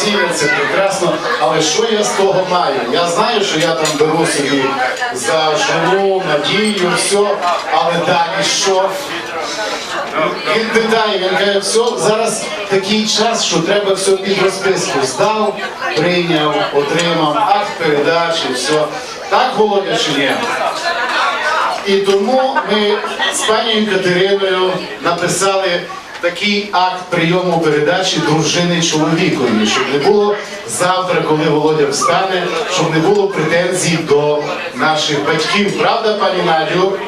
все це прекрасно, але що я з того маю? Я знаю, що я там беру собі за жену, надію, все, але далі що? Він питає, він каже, все, зараз такий час, що треба все під розписку. Здав, прийняв, отримав, акт передачі, все. Так, Володя, чи ні? І тому ми з пані Катериною написали такий акт прийому передачі дружини чоловікові, щоб не було завтра, коли Володя встане, щоб не було претензій до наших батьків. Правда, пані Надю?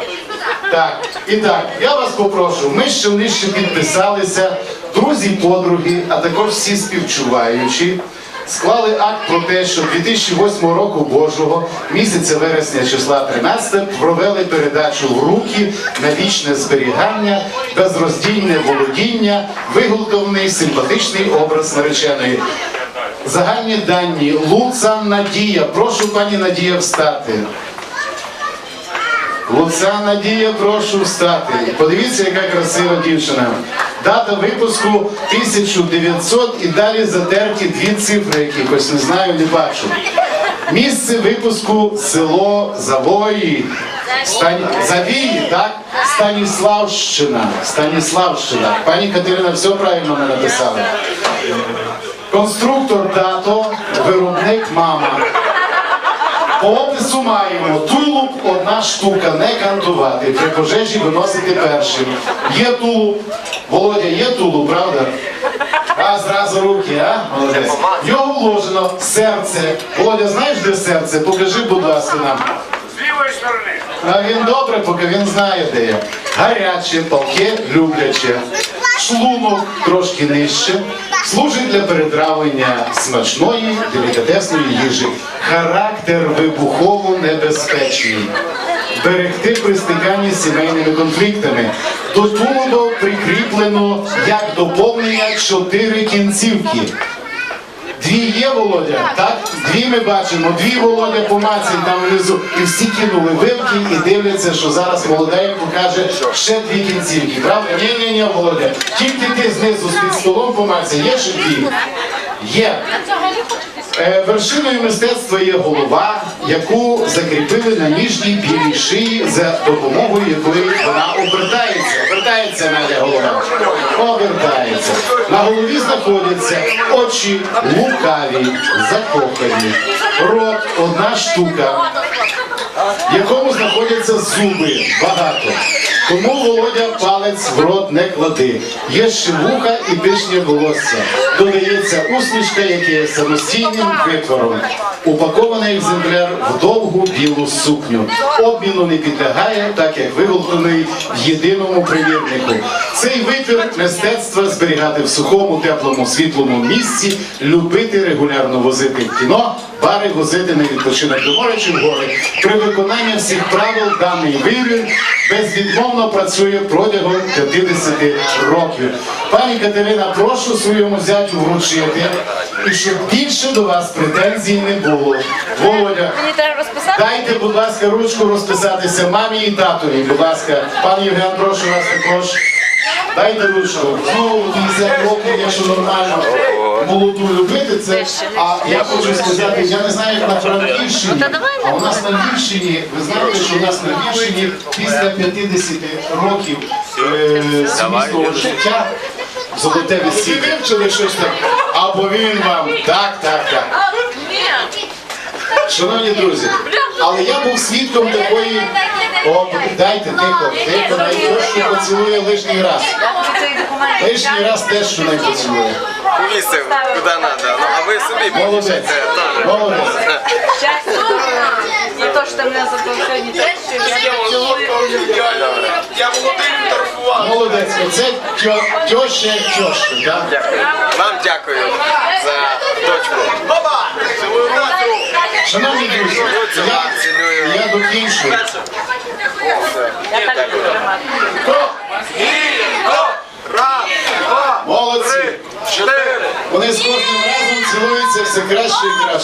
Так, і так, я вас попрошу, ми ще нижче підписалися, друзі, подруги, а також всі співчуваючі. Склали акт про те, що 2008 року Божого, місяця вересня числа 13, провели передачу в руки на вічне зберігання, безроздільне володіння, виготовлений симпатичний образ нареченої. Загальні дані Луца Надія. Прошу пані Надія встати. Луця Надія, прошу встати. Подивіться, яка красива дівчина. Дата випуску 1900 і далі затерті дві цифри, якихось не знаю, не бачу. Місце випуску село Завої. Стань... Завії, так? Станіславщина. Станіславщина. Пані Катерина, все правильно не написала. Конструктор тато, виробник мама. По опису маємо тулуб одна штука, не кантувати. При пожежі виносити першим. Є тулуб. Володя, є тулуб, правда? А зразу руки, а? Молодець. В Його вложено серце. Володя, знаєш, де серце? Покажи, будь ласка, нам. З лівої сторони. А він добре, поки він знає, де є. Гаряче, палке, любляче. Шлунок трошки нижче. Служить для перетравлення смачної, делікатесної їжі. Характер вибухово небезпечний. Берегти при стиканні з сімейними конфліктами. До тулуба прикріплено як доповнення чотири кінцівки. Дві є, Володя, так? Дві ми бачимо, дві Володя помацай там внизу. І всі кинули вилки і дивляться, що зараз молоденько каже ще дві кінцівки. Правда? Ні, ні, ні, Володя. Тільки ти знизу з-під столом помацай. Є ще дві? Є. Е, Вершиною мистецтва є голова, яку закріпили на ніжній білій шиї, за допомогою якої вона обертається. Обертається Надя голова. Обертається. На голові знаходяться очі лукаві, закохані, рот одна штука, в якому знаходяться зуби багато. Тому Володя палець в рот не клади. Є ще вуха і пишнє волосся. Додається усмішка, яка є самостійним витвором. Упакований екземпляр в довгу білу сукню. Обміну не підлягає, так як виготовлений в єдиному примірнику. Цей витвір мистецтва зберігати в сухому, теплому, світлому місці, любити регулярно возити в кіно, бари возити на відпочинок до моря чи в гори. При виконанні всіх правил даний вибір безвідмовно працює протягом 50 років. Пані Катерина, прошу своєму зятю вручити, і щоб більше до вас претензій не було. Володя, Мені треба розписати? дайте, будь ласка, ручку розписатися мамі і татові. Будь ласка, пан Євген, прошу вас також. Дайте ручку. Ну, 50 років, якщо нормально молоду любити, це. А я хочу сказати, я не знаю, як на Франківщині, Та а у нас на Львівщині, ви знаєте, що у нас на Львівщині після 50 років е, сімейного життя золоте весілля. Ви вивчили щось там? Або він вам. Так, так, так. Шановні друзі, але я був свідком такої. О, дайте тихо, тихо, найдовше поцілує лишній раз. Лишній раз теж що не поцілує. Місце, куди треба. Ну, а ви собі Молодець. Молодець. За те, що мене запросив не те, що я цілую. Я Володимир торгував. Молодець. Оце тьо- тьоща як тьоща, так? Дякую. Вам дякую за дочку. Баба! Цілую руку. Шановні друзі, я, я докінчу. Я так буду тримати. Гірко! Раз, два, Молодці. чотири. Вони з кожним разом цілуються все краще і краще.